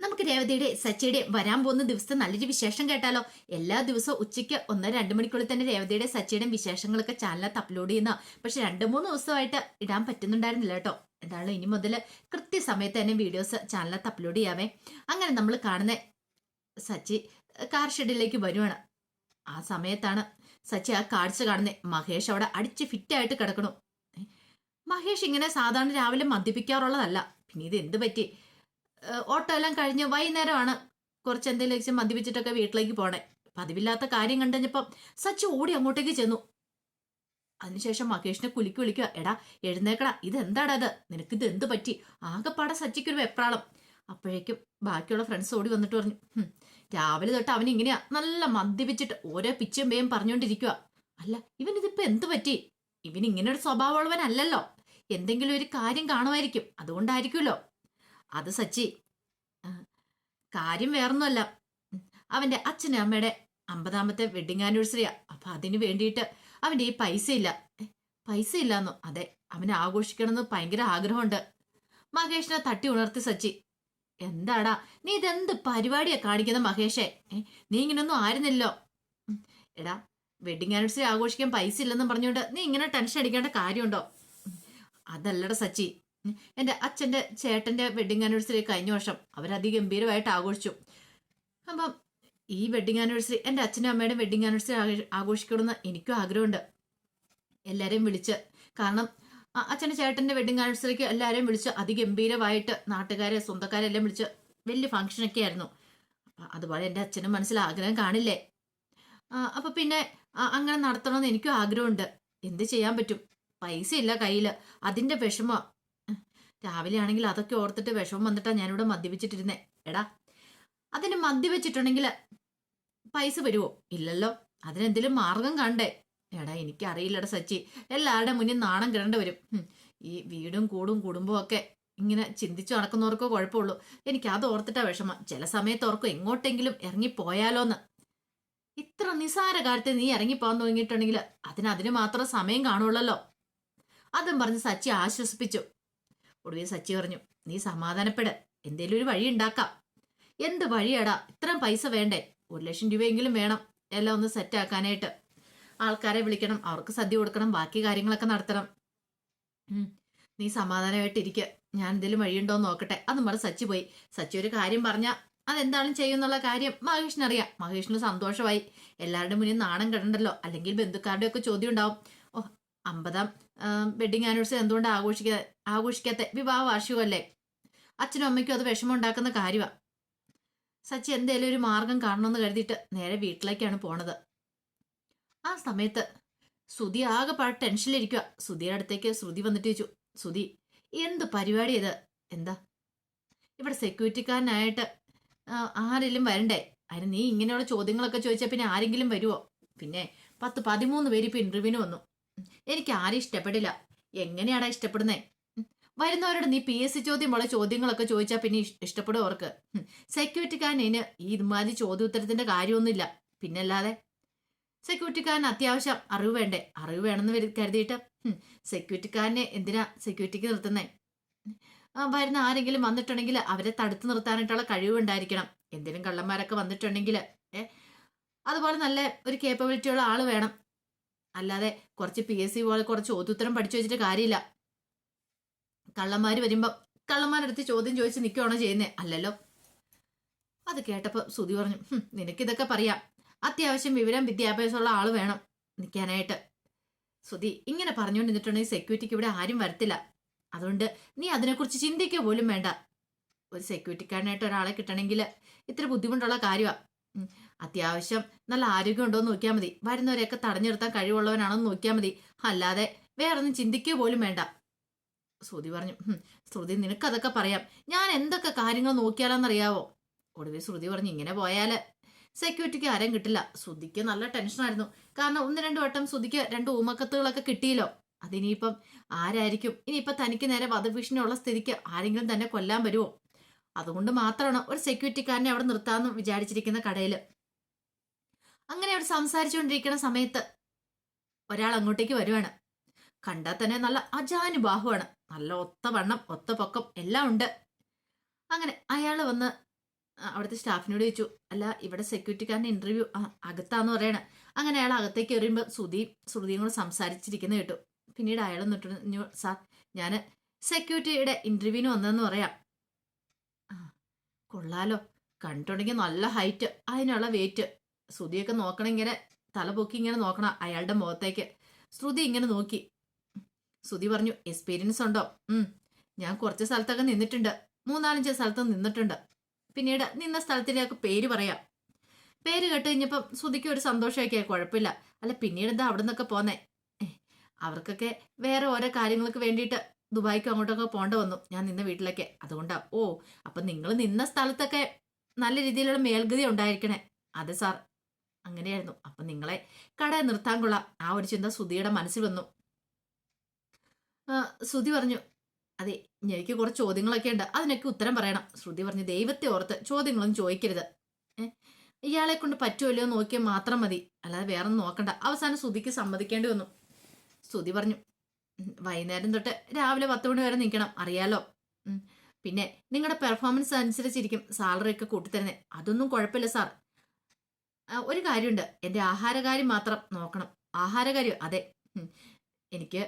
നമുക്ക് രേവതിയുടെ സച്ചിയുടെ വരാൻ പോകുന്ന ദിവസത്തെ നല്ലൊരു വിശേഷം കേട്ടാലോ? എല്ലാ ദിവസവും ഉച്ചയ്ക്ക് ഒന്ന് രണ്ട് മണിക്കുള്ളിൽ തന്നെ രേവതിയുടെ സച്ചിയുടെ വിശേഷങ്ങളൊക്കെ ചാനലിനകത്ത് അപ്ലോഡ് ചെയ്യുന്ന പക്ഷെ രണ്ട് മൂന്ന് ദിവസമായിട്ട് ഇടാൻ പറ്റുന്നുണ്ടായിരുന്നില്ല കേട്ടോ. എന്താണ് ഇനി മുതൽ കൃത്യസമയത്ത് തന്നെ വീഡിയോസ് ചാനലിനകത്ത് അപ്ലോഡ് ചെയ്യാവേ. അങ്ങനെ നമ്മൾ കാണുന്ന സച്ചി കാർ ഷെഡിലേക്ക് വരുവാണ്. ആ സമയത്താണ് സച്ചി ആ കാഴ്ച കാണുന്നത് മഹേഷ് അവിടെ അടിച്ച് ഫിറ്റായിട്ട് കിടക്കണു. മഹേഷ് ഇങ്ങനെ സാധാരണ രാവിലെ മദ്യപിക്കാറുള്ളതല്ല. പിന്നെ ഇത് എന്ത് പറ്റി? ഓട്ടോ എല്ലാം കഴിഞ്ഞ് വൈകുന്നേരമാണ്. കുറച്ച് എന്തെങ്കിലും വെച്ച് മദ്യപിച്ചിട്ടൊക്കെ വീട്ടിലേക്ക് പോണേ. പതിവില്ലാത്ത കാര്യം കണ്ടുകഴിഞ്ഞപ്പം സച്ചു ഓടി അങ്ങോട്ടേക്ക് ചെന്നു. അതിനുശേഷം മഹേഷിനെ കുലുക്കി വിളിക്കുക എടാ എഴുന്നേക്കടാ. ഇതെന്താടാ ഇത്? നിനക്കിത് എന്ത് പറ്റി? ആകെപ്പാടെ സച്ചിക്കൊരു വെപ്രാളം. അപ്പോഴേക്കും ബാക്കിയുള്ള ഫ്രണ്ട്സ് ഓടി വന്നിട്ട് പറഞ്ഞു "ഹും, രാവിലെ തൊട്ട് അവൻ ഇങ്ങനെയാ. നല്ല മദ്യപിച്ചിട്ട് ഓരോ പിച്ചും പേയും പറഞ്ഞുകൊണ്ടിരിക്കുക അല്ല ഇവൻ ഇതിപ്പോ എന്ത് പറ്റി? ഇവൻ ഇങ്ങനെ ഒരു സ്വഭാവമുള്ളവനല്ലല്ലോ. എന്തെങ്കിലും ഒരു കാര്യം കാണുമായിരിക്കും. അതുകൊണ്ടായിരിക്കുമല്ലോ അത് സച്ചി. കാര്യം വേറൊന്നുമല്ല. അവന്റെ അച്ഛനും അമ്മയുടെ അമ്പതാമത്തെ വെഡിങ് ആനിവേഴ്സറിയാ അപ്പൊ അതിന് വേണ്ടിയിട്ട് അവന്റെ ഈ പൈസ ഇല്ല പൈസ ഇല്ലാന്നോ അതെ അവനെ ആഘോഷിക്കണമെന്ന് ഭയങ്കര ആഗ്രഹമുണ്ട്. മഹേഷിനെ തട്ടി ഉണർത്തി സച്ചി. എന്താടാ നീ ഇതെന്ത് പരിപാടിയാ കാണിക്കുന്നത് മഹേഷേ? നീ ഇങ്ങനൊന്നും ആയിരുന്നില്ലോ. എടാ വെഡിങ് ആനിവേഴ്സറി ആഘോഷിക്കാൻ പൈസ ഇല്ലെന്നും പറഞ്ഞുകൊണ്ട് നീ ഇങ്ങനെ ടെൻഷൻ അടിക്കേണ്ട കാര്യമുണ്ടോ? അതല്ലട സച്ചി. എന്റെ അച്ഛന്റെ ചേട്ടന്റെ വെഡിങ് ആനിവേഴ്സറി കഴിഞ്ഞ വർഷം അവരതിഗംഭീരമായിട്ട് ആഘോഷിച്ചു. അപ്പം ഈ വെഡിങ് ആനിവേഴ്സറി എന്റെ അച്ഛനും അമ്മയുടെ വെഡിങ് ആനിവേഴ്സറി ആഘോഷിക്കണമെന്ന് എനിക്കും ആഗ്രഹമുണ്ട്. എല്ലാവരെയും വിളിച്ച് കാരണം അച്ഛന്റെ ചേട്ടന്റെ വെഡിങ് ആനിവേഴ്സറിക്ക് എല്ലാവരെയും വിളിച്ച് അതിഗംഭീരമായിട്ട് നാട്ടുകാരെ സ്വന്തക്കാരെ എല്ലാം വിളിച്ച് വലിയ ഫംഗ്ഷനൊക്കെ ആയിരുന്നു. അപ്പം അതുപോലെ എന്റെ അച്ഛനും മനസ്സിൽ ആഗ്രഹം കാണില്ലേ? അപ്പം പിന്നെ അങ്ങനെ നടത്തണമെന്ന് എനിക്കും ആഗ്രഹമുണ്ട്. എന്ത് ചെയ്യാൻ പറ്റും? പൈസ ഇല്ല കയ്യിൽ അതിന്റെ വിഷമ രാവിലെ ആണെങ്കിൽ അതൊക്കെ ഓർത്തിട്ട് വിഷമം വന്നിട്ടാ ഞാനിവിടെ മദ്യപിച്ചിട്ടിരുന്നേ. എടാ അതിന് മദ്യപിച്ചിട്ടുണ്ടെങ്കിൽ പൈസ വരുമോ ഇല്ലല്ലോ അതിനെന്തെങ്കിലും മാർഗം കണ്ടേ. എടാ എനിക്കറിയില്ലടാ സച്ചി എല്ലാവരുടെ മുന്നിൽ നാണം കിടേണ്ടി വരും. ഈ വീടും കൂടും കുടുംബവും ഒക്കെ ഇങ്ങനെ ചിന്തിച്ചു നടക്കുന്നവർക്കോ കുഴപ്പമുള്ളൂ. എനിക്ക് അത് ഓർത്തിട്ടാ വിഷമം. ചില സമയത്ത് ഓർക്കും എങ്ങോട്ടെങ്കിലും ഇറങ്ങിപ്പോയാലോന്ന്. ഇത്ര നിസാര കാര്യത്തിൽ നീ ഇറങ്ങിപ്പോകാൻ തുടങ്ങിയിട്ടുണ്ടെങ്കിൽ അതിന് അതിന് മാത്രം സമയം കാണുള്ളല്ലോ. അതും പറഞ്ഞ് സച്ചി ആശ്വസിപ്പിച്ചു. ഒടുവിൽ സച്ചി പറഞ്ഞു നീ സമാധാനപ്പെട്. എന്തേലും ഒരു വഴി ഉണ്ടാക്കാം എന്ത് വഴിയടാ? ഇത്രയും പൈസ വേണ്ടേ? ഒരു ലക്ഷം രൂപയെങ്കിലും വേണം. എല്ലാം ഒന്ന് സെറ്റാക്കാനായിട്ട് ആൾക്കാരെ വിളിക്കണം. അവർക്ക് സദ്യ കൊടുക്കണം. ബാക്കി കാര്യങ്ങളൊക്കെ നടത്തണം. നീ സമാധാനമായിട്ടിരിക്കുക ഞാൻ എന്തെങ്കിലും വഴിയുണ്ടോ എന്ന് നോക്കട്ടെ. അതും പറഞ്ഞ് സച്ചി പോയി. സച്ചി ഒരു കാര്യം പറഞ്ഞ അതെന്താണ് ചെയ്യുന്നുള്ള കാര്യം മഹേഷിനറിയാം മഹേഷിന് സന്തോഷമായി. എല്ലാവരുടെ മുന്നിൽ നാണം കിടണ്ടല്ലോ. അല്ലെങ്കിൽ ബന്ധുക്കാരുടെയൊക്കെ ചോദ്യം ഉണ്ടാവും. അമ്പതാം വെഡിങ് ആനിവേഴ്സറി എന്തുകൊണ്ട് ആഘോഷിക്കാ ആഘോഷിക്കാത്ത വിവാഹ വാർഷികമല്ലേ അച്ഛനും അമ്മയ്ക്കും അത് വിഷമം ഉണ്ടാക്കുന്ന കാര്യമാണ് സച്ചി എന്തേലും ഒരു മാർഗം കാണണമെന്ന് കരുതിയിട്ട് നേരെ വീട്ടിലേക്കാണ് പോണത്. ആ സമയത്ത് ശ്രുതി ആകെ പാട് ടെൻഷനിലിരിക്കുക ശ്രുതിയുടെ അടുത്തേക്ക് ശ്രുതി വന്നിട്ട് ചോദിച്ചു ശ്രുതി എന്ത് പരിപാടി ഇത്? എന്താ? ഇവിടെ സെക്യൂരിറ്റിക്കാരനായിട്ട് ആരെങ്കിലും വരണ്ടേ? അതിന് നീ ഇങ്ങനെയുള്ള ചോദ്യങ്ങളൊക്കെ ചോദിച്ചാൽ പിന്നെ ആരെങ്കിലും വരുമോ പിന്നെ പത്ത് പതിമൂന്ന് പേര് ഇപ്പം ഇന്റർവ്യൂവിന് വന്നു. എനിക്ക് ആരും ഇഷ്ടപ്പെടില്ല. എങ്ങനെയാടാ ഇഷ്ടപ്പെടുന്നേ? വരുന്നവരോട് നീ പി എസ് സി ചോദ്യമുള്ള ചോദ്യങ്ങളൊക്കെ ചോദിച്ചാൽ പിന്നെ ഇഷ്- ഇഷ്ടപ്പെടും അവർക്ക്. സെക്യൂരിറ്റിക്കാരന് ഈ ഇതുമാതിരി ചോദ്യോത്തരത്തിന്റെ കാര്യമൊന്നുമില്ല. പിന്നല്ലാതെ സെക്യൂരിറ്റിക്കാരന് അത്യാവശ്യം അറിവ് വേണ്ടേ? അറിവ് വേണമെന്ന് കരുതിയിട്ട്. സെക്യൂരിറ്റിക്കാരനെ എന്തിനാ സെക്യൂരിറ്റിക്ക് നിർത്തുന്നേ? വരുന്ന ആരെങ്കിലും വന്നിട്ടുണ്ടെങ്കിൽ അവരെ തടുത്തു നിർത്താനായിട്ടുള്ള കഴിവുണ്ടായിരിക്കണം. എന്തിനും കള്ളന്മാരൊക്കെ വന്നിട്ടുണ്ടെങ്കിൽ ഏ? അതുപോലെ നല്ല ഒരു കേപ്പബിലിറ്റി ഉള്ള ആൾ വേണം. അല്ലാതെ കുറച്ച് പി എസ് സി പോലെ കുറച്ച് ചോദ്യോത്തരം പഠിച്ചു വെച്ചിട്ട് കാര്യമില്ല. കള്ളന്മാർ വരുമ്പം കള്ളന്മാരെടുത്ത് ചോദ്യം ചോദിച്ച് നിൽക്കുകയാണോ ചെയ്യുന്നേ? അല്ലല്ലോ. അത് കേട്ടപ്പോൾ സുതി പറഞ്ഞു നിനക്കിതൊക്കെ പറയാം. അത്യാവശ്യം വിവരം വിദ്യാഭ്യാസമുള്ള ആൾ വേണം നിൽക്കാനായിട്ട് സുതി ഇങ്ങനെ പറഞ്ഞുകൊണ്ടിരുന്നിട്ടുണ്ടെങ്കിൽ സെക്യൂരിറ്റിക്ക് ഇവിടെ ആരും വരത്തില്ല. അതുകൊണ്ട് നീ അതിനെക്കുറിച്ച് ചിന്തിക്കുക പോലും വേണ്ട. ഒരു സെക്യൂരിറ്റിക്കാരനായിട്ട് ഒരാളെ കിട്ടണമെങ്കിൽ ഇത്ര ബുദ്ധിമുട്ടുള്ള കാര്യമാണ് അത്യാവശ്യം നല്ല ആരോഗ്യം ഉണ്ടോ എന്ന് നോക്കിയാൽ മതി. വരുന്നവരെയൊക്കെ തടഞ്ഞിരുത്താൻ നിർത്താൻ കഴിവുള്ളവനാണോ എന്ന് നോക്കിയാൽ മതി. അല്ലാതെ വേറൊന്നും ചിന്തിക്കുക പോലും വേണ്ട. ശ്രുതി പറഞ്ഞു "ഹും, ശ്രുതി നിനക്കതൊക്കെ പറയാം. ഞാൻ എന്തൊക്കെ കാര്യങ്ങൾ നോക്കിയാലോന്നറിയാവോ? ഒടുവിൽ ശ്രുതി പറഞ്ഞു ഇങ്ങനെ പോയാൽ സെക്യൂരിറ്റിക്ക് ആരും കിട്ടില്ല. ശ്രുതിക്ക് നല്ല ടെൻഷനായിരുന്നു കാരണം ഒന്ന് രണ്ട് വട്ടം ശ്രുതിക്ക് രണ്ട് ഊമക്കത്തുകളൊക്കെ കിട്ടിയല്ലോ. അതിനിയിപ്പം ആരായിരിക്കും? ഇനിയിപ്പം തനിക്ക് നേരെ വധഭീഷണിയുള്ള സ്ഥിതിക്ക് ആരെങ്കിലും തന്നെ കൊല്ലാൻ വരുമോ അതുകൊണ്ട് മാത്രമാണ് ഒരു സെക്യൂരിറ്റിക്കാരനെ അവിടെ നിർത്താമെന്ന് വിചാരിച്ചിരിക്കുന്ന കടയിൽ അങ്ങനെ അവർ സംസാരിച്ചുകൊണ്ടിരിക്കുന്ന സമയത്ത് ഒരാൾ അങ്ങോട്ടേക്ക് വരുവാണ്. കണ്ടാൽ തന്നെ നല്ല അജാനുബാഹുവാണ് നല്ല ഒത്ത വണ്ണം ഒത്ത പൊക്കം എല്ലാം ഉണ്ട്. അങ്ങനെ അയാൾ വന്ന് അവിടുത്തെ സ്റ്റാഫിനോട് ചോദിച്ചു അല്ല ഇവിടെ സെക്യൂരിറ്റിക്കാരന്റെ ഇന്റർവ്യൂ അകത്താന്ന് പറയണേ. അങ്ങനെ അയാൾ അകത്തേക്ക് എറിയുമ്പോൾ ശ്രുതി ശ്രുതിയും കൂടെ സംസാരിച്ചിരിക്കുന്ന കേട്ടു. പിന്നീട് അയാൾ നിട്ടു സാർ ഞാൻ സെക്യൂരിറ്റിയുടെ ഇന്റർവ്യൂവിന് വന്നതെന്ന് പറയാം. കൊള്ളാലോ. കണ്ടുണ്ടെങ്കിൽ നല്ല ഹൈറ്റ് അതിനുള്ള വെയിറ്റ് ശ്രുതിയൊക്കെ നോക്കണം ഇങ്ങനെ തല പൊക്കി ഇങ്ങനെ നോക്കണം അയാളുടെ മുഖത്തേക്ക്. ശ്രുതി ഇങ്ങനെ നോക്കി. ശ്രുതി പറഞ്ഞു എക്സ്പീരിയൻസ് ഉണ്ടോ? ഞാൻ കുറച്ച് സ്ഥലത്തൊക്കെ നിന്നിട്ടുണ്ട്. മൂന്നാലഞ്ച് സ്ഥലത്ത് നിന്നിട്ടുണ്ട്. പിന്നീട് നിന്ന സ്ഥലത്തിന്റെയൊക്കെ പേര് പറയാം. പേര് കേട്ട് കഴിഞ്ഞപ്പം ശ്രുതിക്ക് ഒരു സന്തോഷമൊക്കെ കുഴപ്പമില്ല. അല്ല പിന്നീട് എന്താ അവിടെ നിന്നൊക്കെ പോന്നേ അവർക്കൊക്കെ വേറെ ഓരോ കാര്യങ്ങൾക്ക് വേണ്ടിയിട്ട് ദുബായിക്കും അങ്ങോട്ടൊക്കെ പോണ്ട വന്നു. ഞാൻ നിന്ന വീട്ടിലൊക്കെ. അതുകൊണ്ടാ ഓ അപ്പം നിങ്ങൾ നിന്ന സ്ഥലത്തൊക്കെ നല്ല രീതിയിലുള്ള മേൽഗതി ഉണ്ടായിരിക്കണേ. അതെ സാർ. അങ്ങനെയായിരുന്നു. അപ്പം നിങ്ങളെ കട നിർത്താൻ കൊള്ളാം. ആ ഒരു ചിന്ത സുധിയുടെ മനസ്സിൽ വന്നു. ശ്രുതി പറഞ്ഞു അതെ എനിക്ക് കുറച്ച് ചോദ്യങ്ങളൊക്കെ ഉണ്ട്. അതിനൊക്കെ ഉത്തരം പറയണം. ശ്രുതി പറഞ്ഞു ദൈവത്തെ ഓർത്ത് ചോദ്യങ്ങളൊന്നും ചോദിക്കരുത്. ഇയാളെ കൊണ്ട് പറ്റുമല്ലോ നോക്കിയാൽ മാത്രം മതി. അല്ലാതെ വേറെ നോക്കണ്ട. അവസാനം ശ്രുതിക്ക് സമ്മതിക്കേണ്ടി വന്നു. ശ്രുതി പറഞ്ഞു "ഉം, വൈകുന്നേരം തൊട്ട് രാവിലെ പത്ത് മണി വരെ നിൽക്കണം അറിയാലോ. പിന്നെ നിങ്ങളുടെ പെർഫോമൻസ് അനുസരിച്ചിരിക്കും സാലറി ഒക്കെ കൂട്ടിത്തരുന്നത് അതൊന്നും കുഴപ്പമില്ല സാർ ഒരു കാര്യമുണ്ട്. എന്റെ ആഹാരകാര്യം മാത്രം നോക്കണം. ആഹാരകാര്യം? അതെ. എനിക്ക്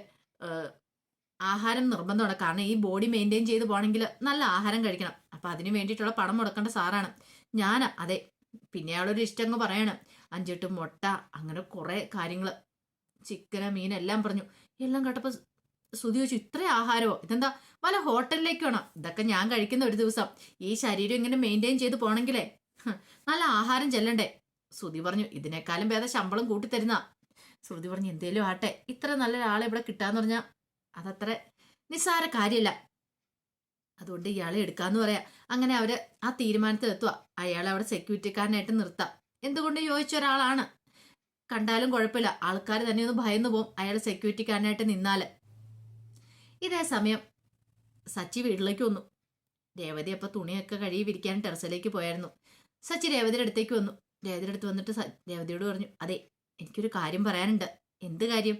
ആഹാരം നിർബന്ധമാണ്. കാരണം ഈ ബോഡി മെയിന്റെയിൻ ചെയ്ത് പോകണമെങ്കിൽ നല്ല ആഹാരം കഴിക്കണം. അപ്പം അതിന് വേണ്ടിയിട്ടുള്ള പണം മുടക്കേണ്ട സാറാണ് ഞാൻ അതെ. പിന്നെ അയാളൊരു ഇഷ്ടം അങ്ങ് പറയണം. അഞ്ചെട്ട് മുട്ട അങ്ങനെ കുറേ കാര്യങ്ങൾ ചിക്കന് മീൻ എല്ലാം പറഞ്ഞു. എല്ലാം കേട്ടപ്പോൾ ശ്രുതി ചോദിച്ചു ഇത്ര ആഹാരമോ? ഇതെന്താ? വല്ല ഹോട്ടലിലേക്ക് വേണം ഇതൊക്കെ ഞാൻ കഴിക്കുന്ന ഒരു ദിവസം. ഈ ശരീരം ഇങ്ങനെ മെയിന്റെയിൻ ചെയ്ത് പോണെങ്കിലേ നല്ല ആഹാരം ചെല്ലണ്ടേ? ശ്രുതി പറഞ്ഞു ഇതിനേക്കാളും ഭേദം ശമ്പളം കൂട്ടിത്തരുന്ന. ശ്രുതി പറഞ്ഞു എന്തേലും ആട്ടെ ഇത്ര നല്ല നല്ലൊരാളെ ഇവിടെ കിട്ടാന്ന് പറഞ്ഞാൽ അതത്ര നിസ്സാര കാര്യമല്ല അതുകൊണ്ട് ഇയാളെ എടുക്കാന്ന് പറയാ. അങ്ങനെ അവർ ആ തീരുമാനത്തിൽ എത്തുക അയാളെ അവിടെ സെക്യൂരിറ്റിക്കാരനായിട്ട് നിർത്താം. എന്തുകൊണ്ട് ചോദിച്ച ഒരാളാണ് കണ്ടാലും കുഴപ്പമില്ല. ആൾക്കാർ തന്നെ ഒന്ന് ഭയന്ന് പോകും അയാൾ സെക്യൂരിറ്റിക്കാരനായിട്ട് നിന്നാൽ ഇതേ സമയം സച്ചി വീട്ടിലേക്ക് വന്നു. രേവതി അപ്പൊ തുണിയൊക്കെ കഴുകി വിരിക്കാൻ ടെറസിലേക്ക് പോയായിരുന്നു. സച്ചി രേവതിയുടെ അടുത്തേക്ക് വന്നു. രേവതിയുടെ അടുത്ത് വന്നിട്ട് രേവതിയോട് പറഞ്ഞു അതെ എനിക്കൊരു കാര്യം പറയാനുണ്ട്. എന്ത് കാര്യം?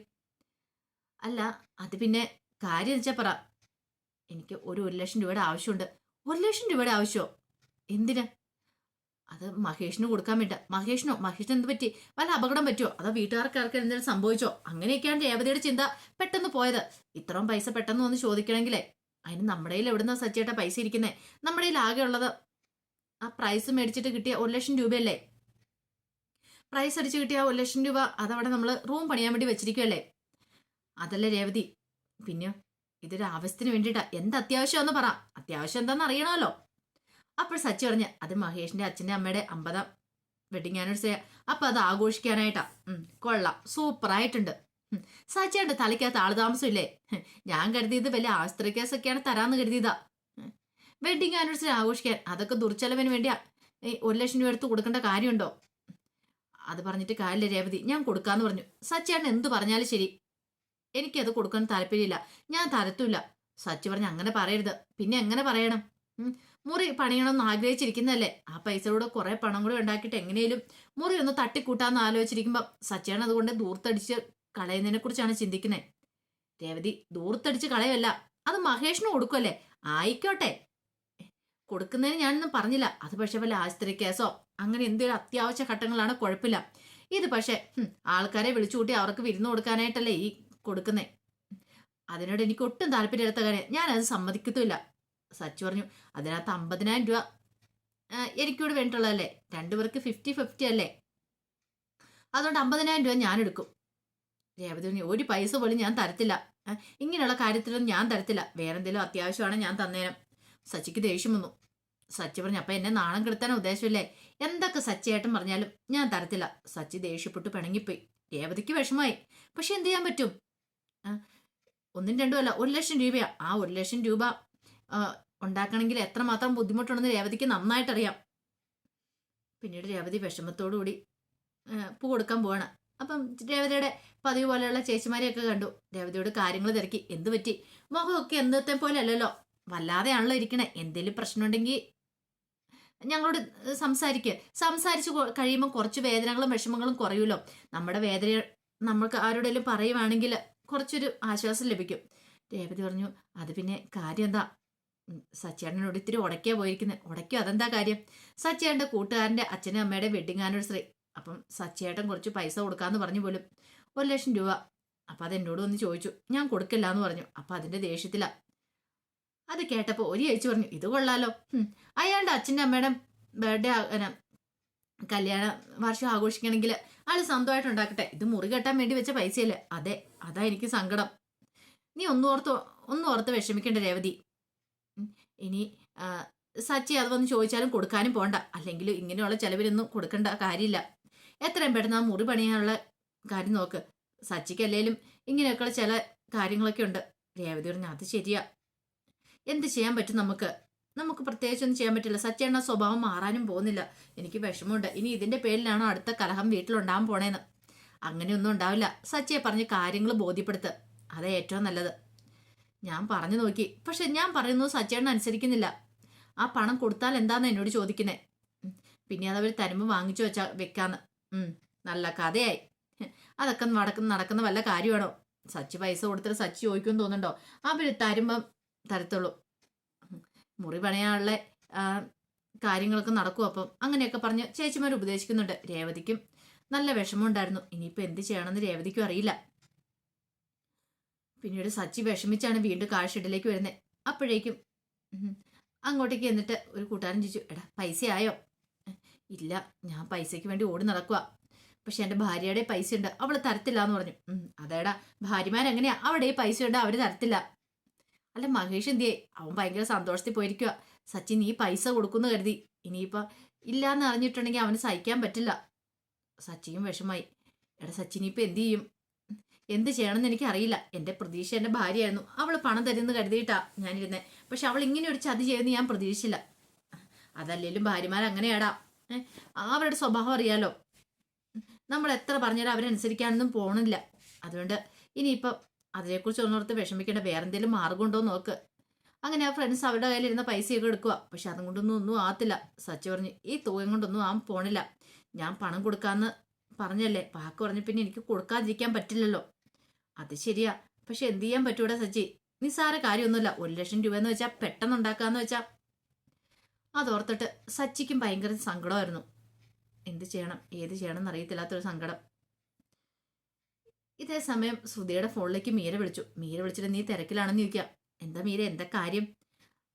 അല്ല അത് പിന്നെ കാര്യം വെച്ചാൽ പറ? എനിക്ക് ഒരു ഒരു ലക്ഷം രൂപയുടെ ആവശ്യമുണ്ട്. ഒരു ലക്ഷം രൂപയുടെ ആവശ്യമോ എന്തിന്? അത് മഹേഷിന് കൊടുക്കാൻ വേണ്ട. മഹേഷിനോ മഹേഷിന് എന്ത് പറ്റി? വല്ല അപകടം പറ്റുമോ അതോ വീട്ടുകാർക്കാർക്ക് എന്തെങ്കിലും സംഭവിച്ചോ? അങ്ങനെയൊക്കെയാണ് രേവതിയുടെ ചിന്ത. പെട്ടെന്ന് പോയത്. ഇത്രയും പൈസ പെട്ടെന്ന് വന്ന് ചോദിക്കണമെങ്കിലേ. അതിന് നമ്മുടെ കയ്യിൽ എവിടുന്ന സച്ചേട്ട പൈസ ഇരിക്കുന്നേ? നമ്മുടെ കയ്യിൽ ആകെ ഉള്ളത് ആ പ്രൈസ് മേടിച്ചിട്ട് കിട്ടിയ ഒരു ലക്ഷം രൂപയല്ലേ? പ്രൈസ് അടിച്ച് കിട്ടിയ ഒരു ലക്ഷം രൂപ അതവിടെ നമ്മൾ റൂം പണിയാൻ വേണ്ടി വെച്ചിരിക്കുമല്ലേ അതല്ലേ രേവതി. പിന്നെയോ ഇതൊരു ആവശ്യത്തിന് വേണ്ടിയിട്ടാ. എന്ത് അത്യാവശ്യമെന്ന് പറ. അത്യാവശ്യം എന്താണെന്ന് അറിയണമല്ലോ. അപ്പോൾ സച്ചി പറഞ്ഞ് അത് മഹേഷിന്റെ അച്ഛന്റെ അമ്മയുടെ അമ്പതാം വെഡിങ് ആനിവേഴ്സറി അപ്പൊ അത് ആഘോഷിക്കാനായിട്ടാ. കൊള്ളാം. സൂപ്പറായിട്ടുണ്ട് സച്ചിയുടെ തലയ്ക്കകത്ത് ആൾ താമസമില്ലേ? ഞാൻ കരുതിയത് വലിയ ആസ്ത്രീ കേസൊക്കെയാണ് തരാന്ന് കരുതിയതാ. വെഡിങ് ആനിവേഴ്സറി ആഘോഷിക്കാൻ അതൊക്കെ ദുർച്ചെലവിന് വേണ്ടിയാ. ഒരു ലക്ഷം രൂപ എടുത്ത് കൊടുക്കേണ്ട കാര്യമുണ്ടോ? അത് പറഞ്ഞിട്ട് കാര്യമില്ല രേവതി. ഞാൻ കൊടുക്കാന്ന് പറഞ്ഞു. സച്ചിയാണ് എന്ത് പറഞ്ഞാലും ശരി. എനിക്കത് കൊടുക്കാൻ താല്പര്യമില്ല. ഞാൻ തരത്തില്ല സച്ചി പറഞ്ഞ് അങ്ങനെ പറയരുത്. പിന്നെ എങ്ങനെ പറയണം? മുറി പണിയണമെന്ന് ആഗ്രഹിച്ചിരിക്കുന്നതല്ലേ? ആ പൈസ പൈസയോടെ കുറെ പണം കൂടെ ഉണ്ടാക്കിയിട്ട് എങ്ങനെയും മുറി ഒന്ന് തട്ടിക്കൂട്ടാന്ന് ആലോചിച്ചിരിക്കുമ്പോ സച്ചേൺ അതുകൊണ്ട് ദൂർത്തടിച്ച് കളയുന്നതിനെ കുറിച്ചാണ് ചിന്തിക്കുന്നത്. രേവതി ദൂർത്തടിച്ച് കളയല്ല അത് മഹേഷിന് കൊടുക്കുമല്ലേ ആയിക്കോട്ടെ. കൊടുക്കുന്നതിന് ഞാനൊന്നും പറഞ്ഞില്ല. അത് പക്ഷെ വല്ല ആസ്ത്രീ കേസോ അങ്ങനെ എന്തൊരു അത്യാവശ്യ ഘട്ടങ്ങളാണ് കുഴപ്പമില്ല. ഇത് പക്ഷെ ആൾക്കാരെ വിളിച്ചു കൂട്ടി അവർക്ക് വിരുന്ന് കൊടുക്കാനായിട്ടല്ലേ ഈ കൊടുക്കുന്നേ. അതിനോട് എനിക്ക് ഒട്ടും താല്പര്യമില്ലാത്ത കാര്യം. ഞാനത് സമ്മതിക്കത്തുമില്ല. സച്ചു പറഞ്ഞു അതിനകത്ത് അമ്പതിനായിരം രൂപ എനിക്കൂടെ വേണ്ടിയിട്ടുള്ളതല്ലേ? രണ്ടുപേർക്ക് ഫിഫ്റ്റി ഫിഫ്റ്റി അല്ലേ? അതുകൊണ്ട് അമ്പതിനായിരം രൂപ ഞാൻ എടുക്കും രേവതി പറഞ്ഞു ഒരു പൈസ പോലും ഞാൻ തരത്തില്ല. ഇങ്ങനെയുള്ള കാര്യത്തിലൊന്നും ഞാൻ തരത്തില്ല. വേറെ എന്തെങ്കിലും അത്യാവശ്യമാണ് ഞാൻ തന്നേരം സച്ചിക്ക് ദേഷ്യം വന്നു. സച്ചി പറഞ്ഞു അപ്പം എന്നെ നാണം കെടുത്താൻ ഉദ്ദേശമില്ലേ? എന്തൊക്കെ സച്ചിയേട്ടൻ പറഞ്ഞാലും ഞാൻ തരത്തില്ല. സച്ചി ദേഷ്യപ്പെട്ട് പിണങ്ങിപ്പോയി. രേവതിക്ക് വിഷമായി പക്ഷെ എന്ത് ചെയ്യാൻ പറ്റും? ഒന്നും രണ്ടും അല്ല ഒരു ലക്ഷം രൂപയാ. ആ ഒരു ലക്ഷം രൂപ ഉണ്ടാക്കണമെങ്കിൽ എത്രമാത്രം ബുദ്ധിമുട്ടുണ്ടെന്ന് രേവതിക്ക് നന്നായിട്ടറിയാം. പിന്നീട് രേവതി വിഷമത്തോടുകൂടി കൂടി പൂ കൊടുക്കാൻ പോവാണ്. അപ്പം രേവതിയുടെ പതിവ് പോലെയുള്ള ചേച്ചിമാരെയൊക്കെ കണ്ടു. രേവതിയോട് കാര്യങ്ങൾ തിരക്കി. എന്ത് പറ്റി? മുഖമൊക്കെ എന്നത്തെ പോലെ അല്ലല്ലോ. വല്ലാതെയാണല്ലോ ഇരിക്കണേ. എന്തെങ്കിലും പ്രശ്നമുണ്ടെങ്കിൽ ഞങ്ങളോട് സംസാരിക്കുക സംസാരിച്ച് കഴിയുമ്പോൾ കുറച്ച് വേദനകളും വിഷമങ്ങളും കുറയുമല്ലോ. നമ്മുടെ വേദന നമ്മൾക്ക് ആരോടെങ്കിലും പറയുവാണെങ്കിൽ കുറച്ചൊരു ആശ്വാസം ലഭിക്കും. രേവതി പറഞ്ഞു അത് പിന്നെ കാര്യം എന്താ? സച്ചേട്ടനോട് ഇത്തിരി ഉടക്കിയാ പോയിരിക്കുന്നത് ഉടയ്ക്കോ? അതെന്താ കാര്യം? സച്ചേട്ടന്റെ കൂട്ടുകാരന്റെ അച്ഛനും അമ്മയുടെ വെഡിങ് ആനിവേഴ്സറി അപ്പം സച്ചേട്ടൻ കുറച്ച് പൈസ കൊടുക്കാമെന്ന് പറഞ്ഞു പോലും. ഒരു ലക്ഷം രൂപ. അപ്പം അതെന്നോട് ഒന്ന് ചോദിച്ചു. ഞാൻ കൊടുക്കില്ല എന്ന് പറഞ്ഞു. അപ്പം അതിന്റെ ദേഷ്യത്തിലാണ് അത് കേട്ടപ്പോൾ ഒരു ചേച്ചി പറഞ്ഞു ഇത് കൊള്ളാലോ. അയാളുടെ അച്ഛന്റെ അമ്മയുടെ ബർത്ത്ഡേ കല്യാണ വർഷം ആഘോഷിക്കണമെങ്കിൽ ആൾ സ്വന്തമായിട്ട് ഉണ്ടാക്കട്ടെ. ഇത് മുറി കെട്ടാൻ വേണ്ടി വെച്ച പൈസയല്ലേ? അതെ അതാ എനിക്ക് സങ്കടം. നീ ഒന്നോർത്ത് ഒന്നോർത്ത് ഒന്നും വിഷമിക്കേണ്ട രേവതി. ഇനി സച്ചി അത് വന്ന് ചോദിച്ചാലും കൊടുക്കാനും പോണ്ട. അല്ലെങ്കിൽ ഇങ്ങനെയുള്ള ചിലവിലൊന്നും കൊടുക്കേണ്ട കാര്യമില്ല. എത്രയും പെട്ടെന്ന് ആ മുറി പണിയാനുള്ള കാര്യം നോക്ക്. സച്ചിക്ക് അല്ലെങ്കിലും ഇങ്ങനെയൊക്കെയുള്ള ചില കാര്യങ്ങളൊക്കെ ഉണ്ട്. രേവതി പറഞ്ഞു അത് ശരിയാ. എന്ത് ചെയ്യാൻ പറ്റും നമുക്ക്? നമുക്ക് പ്രത്യേകിച്ചൊന്നും ചെയ്യാൻ പറ്റില്ല. സച്ചേണ്ണ സ്വഭാവം മാറാനും പോകുന്നില്ല. എനിക്ക് വിഷമമുണ്ട്. ഇനി ഇതിന്റെ പേരിലാണോ അടുത്ത കലഹം വീട്ടിലുണ്ടാകാൻ പോണേന്ന്? അങ്ങനെയൊന്നും ഉണ്ടാവില്ല. സച്ചിയെ പറഞ്ഞ് കാര്യങ്ങൾ ബോധ്യപ്പെടുത്ത്. അതാ ഏറ്റവും നല്ലത്. ഞാൻ പറഞ്ഞു നോക്കി. പക്ഷെ ഞാൻ പറയുന്നത് സച്ചേട്ടൻ അനുസരിക്കുന്നില്ല. ആ പണം കൊടുത്താൽ എന്താന്ന് എന്നോട് ചോദിക്കുന്നേ. പിന്നെ അതവർ തരുമ്പോൾ വാങ്ങിച്ചു വെച്ചാ വെക്കാന്ന്. നല്ല കഥയായി. അതൊക്കെ നടക്കുന്ന നടക്കുന്ന വല്ല കാര്യമാണോ? സച്ചി പൈസ കൊടുത്തിട്ട് സച്ചി ചോദിക്കും തോന്നുന്നുണ്ടോ? അവർ തരുമ്പം തരത്തുള്ളൂ. മുറി പണിയാനുള്ള കാര്യങ്ങളൊക്കെ നടക്കും അപ്പം. അങ്ങനെയൊക്കെ പറഞ്ഞ് ചേച്ചിമാർ ഉപദേശിക്കുന്നുണ്ട്. രേവതിക്കും നല്ല വിഷമമുണ്ടായിരുന്നു. ഇനിയിപ്പോൾ എന്ത് ചെയ്യണമെന്ന് രേവതിക്കും അറിയില്ല. പിന്നീട് സച്ചി വിഷമിച്ചാണ് വീണ്ടും കാഴ്ചയിടലേക്ക് വരുന്നത് അപ്പോഴേക്കും അങ്ങോട്ടേക്ക് എന്നിട്ട് ഒരു കൂട്ടുകാരൻ ചോദിച്ചു എടാ പൈസ ആയോ ഇല്ല ഞാൻ പൈസയ്ക്ക് വേണ്ടി ഓടി നടക്കുക പക്ഷെ എന്റെ ഭാര്യയുടെ പൈസ ഉണ്ട് അവൾ തരത്തില്ല എന്ന് പറഞ്ഞു അതേടാ ഭാര്യമാരെങ്ങനെയാ അവിടെ പൈസ ഉണ്ട് അവർ തരത്തില്ല. അല്ല മഹേഷ് എന്തിയേ? അവൻ ഭയങ്കര സന്തോഷത്തിൽ പോയിരിക്കുക സച്ചിൻ നീ പൈസ കൊടുക്കുന്നു കരുതി. ഇനിയിപ്പോൾ ഇല്ലാന്ന് അറിഞ്ഞിട്ടുണ്ടെങ്കിൽ അവന് സഹിക്കാൻ പറ്റില്ല. സച്ചിയും വിഷമായി. എടാ സച്ചിൻ ഇപ്പം എന്ത് ചെയ്യും? എന്ത് ചെയ്യണമെന്ന് എനിക്ക് അറിയില്ല എന്റെ പ്രതീക്ഷ എന്റെ ഭാര്യയായിരുന്നു. അവൾ പണം തരുമെന്ന് കരുതിയിട്ടാ ഞാനിരുന്നേ. പക്ഷെ അവൾ ഇങ്ങനെ ഒരു ചതി ചെയ്യുമെന്ന് ഞാൻ പ്രതീക്ഷിച്ചില്ല. അതല്ലേലും ഭാര്യമാർ അങ്ങനെയാടാ. അവരുടെ സ്വഭാവം അറിയാലോ. നമ്മൾ എത്ര പറഞ്ഞാലും അവരനുസരിക്കാനൊന്നും പോണില്ല. അതുകൊണ്ട് ഇനിയിപ്പം അതിനെക്കുറിച്ച് ഒന്നോർത്ത് വിഷമിക്കേണ്ട വേറെ എന്തെങ്കിലും മാർഗമുണ്ടോ നോക്ക്. അങ്ങനെ ആ ഫ്രണ്ട്സ് അവരുടെ കയ്യിലിരുന്ന പൈസയൊക്കെ എടുക്കുക പക്ഷെ അതും കൊണ്ടൊന്നും ഒന്നും ആകത്തില്ല സച്ച് പറഞ്ഞു ഈ തുകയും കൊണ്ടൊന്നും ആവാൻ പോണില്ല. ഞാൻ പണം കൊടുക്കാന്ന് പറഞ്ഞല്ലേ? വാക്ക് പറഞ്ഞ പിന്നെ എനിക്ക് കൊടുക്കാതിരിക്കാൻ പറ്റില്ലല്ലോ. അത് ശരിയാ. പക്ഷെ എന്ത് ചെയ്യാൻ പറ്റൂടാ സച്ചി? നിസ്സാര കാര്യമൊന്നുമില്ല. ഒരു ലക്ഷം രൂപ എന്ന് വെച്ചാൽ പെട്ടെന്ന് ഉണ്ടാക്കാന്ന് വെച്ചാ. അതോർത്തിട്ട് സച്ചിക്കും ഭയങ്കര സങ്കടമായിരുന്നു. എന്ത് ചെയ്യണം? ഏത് ചെയ്യണം എന്നറിയത്തില്ലാത്തൊരു സങ്കടം. ഇതേ സമയം ശ്രുതിയുടെ ഫോണിലേക്ക് മീര വിളിച്ചു. മീര വിളിച്ചിട്ട് നീ തിരക്കിലാണെന്ന് ചോദിക്കാം. എന്താ മീര? എന്താ കാര്യം?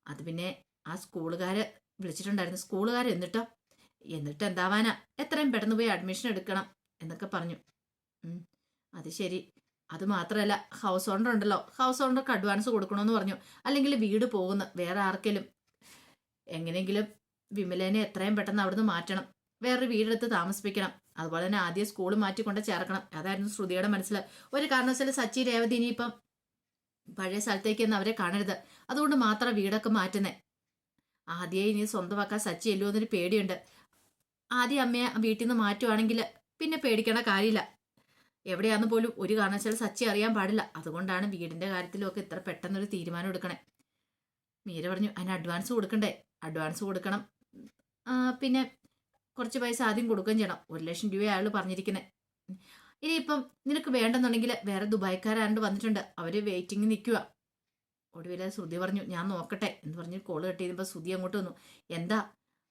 അത് പിന്നെ ആ സ്കൂളുകാര് വിളിച്ചിട്ടുണ്ടായിരുന്നു. സ്കൂളുകാർ എന്നിട്ടോ? എന്നിട്ട് എന്താവാനാ എത്രയും പെട്ടെന്ന് പോയി അഡ്മിഷൻ എടുക്കണം എന്നൊക്കെ പറഞ്ഞു. അത് ശരി. അത് മാത്രമല്ല ഹൗസ് ഓണർ ഉണ്ടല്ലോ. ഹൗസ് ഓണർക്ക് അഡ്വാൻസ് കൊടുക്കണമെന്ന് പറഞ്ഞു. അല്ലെങ്കിൽ വീട് പോകുന്ന വേറെ ആർക്കെങ്കിലും. എങ്ങനെയെങ്കിലും വിമലേനെ എത്രയും പെട്ടെന്ന് അവിടുന്ന് മാറ്റണം. വേറൊരു വീടെടുത്ത് താമസിപ്പിക്കണം. അതുപോലെ തന്നെ ആദ്യം സ്കൂൾ മാറ്റിക്കൊണ്ട് ചേർക്കണം. അതായിരുന്നു ശ്രുതിയുടെ മനസ്സിൽ ഒരു കാരണവശാലും സച്ചി രേവതി ഇനിയിപ്പം പഴയ സ്ഥലത്തേക്കൊന്നും അവരെ കാണരുത്. അതുകൊണ്ട് മാത്രം വീടൊക്കെ മാറ്റുന്നേ. ആദ്യം ഇനി സ്വന്തമാക്കാൻ സച്ചി അല്ലോ എന്നൊരു പേടിയുണ്ട്. ആദ്യം അമ്മയെ വീട്ടിൽ നിന്ന് മാറ്റുവാണെങ്കിൽ പിന്നെ പേടിക്കേണ്ട കാര്യമില്ല. എവിടെയാന്ന് പോലും ഒരു കാരണവശാലും സച്ചി അറിയാൻ പാടില്ല. അതുകൊണ്ടാണ് വീടിന്റെ കാര്യത്തിലൊക്കെ ഇത്ര പെട്ടെന്നൊരു തീരുമാനം എടുക്കണേ. മീര പറഞ്ഞു അതിന് അഡ്വാൻസ് കൊടുക്കണ്ടേ? അഡ്വാൻസ് കൊടുക്കണം. പിന്നെ കുറച്ച് പൈസ ആദ്യം കൊടുക്കുകയും ചെയ്യണം. ഒരു ലക്ഷം രൂപ അയാൾ പറഞ്ഞിരിക്കുന്നത് ഇനിയിപ്പം നിനക്ക് വേണ്ടെന്നുണ്ടെങ്കിൽ വേറെ ദുബായ്ക്കാരാണ്ട് വന്നിട്ടുണ്ട്. അവർ വെയിറ്റിംഗ് നിൽക്കുക ഒടുവിൽ ശ്രുതി പറഞ്ഞു ഞാൻ നോക്കട്ടെ എന്ന് പറഞ്ഞ് കോൾ കട്ട് ചെയ്തപ്പോൾ ശ്രുതി അങ്ങോട്ട് വന്നു. എന്താ?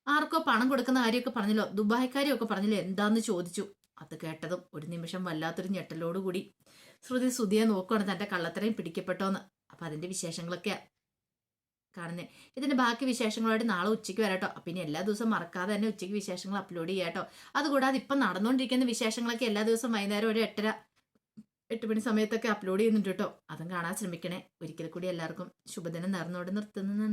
ആർക്കോ പണം കൊടുക്കുന്ന കാര്യമൊക്കെ പറഞ്ഞല്ലോ? ദുബായ്ക്കാരെയൊക്കെ പറഞ്ഞല്ലോ? എന്താന്ന് ചോദിച്ചു. അത് കേട്ടതും ഒരു നിമിഷം വല്ലാത്തൊരു ഞെട്ടലോടുകൂടി ശ്രുതി ശ്രുതിയെ നോക്കുകയാണ് തന്റെ കള്ളത്തരയും പിടിക്കപ്പെട്ടോന്ന്. അപ്പം അതിന്റെ വിശേഷങ്ങളൊക്കെയാ കാണുന്നത് ഇതിന്റെ ബാക്കി വിശേഷങ്ങളായിട്ട് നാളെ ഉച്ചയ്ക്ക് വരാട്ടോ. പിന്നെ എല്ലാ ദിവസവും മറക്കാതെ തന്നെ ഉച്ചയ്ക്ക് വിശേഷങ്ങൾ അപ്ലോഡ് ചെയ്യാട്ടോ അതുകൂടാതെ ഇപ്പം നടന്നുകൊണ്ടിരിക്കുന്ന വിശേഷങ്ങളൊക്കെ എല്ലാ ദിവസവും വൈകുന്നേരം ഒരു എട്ടര എട്ട് മണി സമയത്തൊക്കെ അപ്ലോഡ് ചെയ്യുന്നുണ്ട് കേട്ടോ. അതും കാണാൻ ശ്രമിക്കണേ. ഒരിക്കൽ കൂടി എല്ലാവർക്കും ശുഭദിനം നേർന്നോട് നിർത്തുന്നു.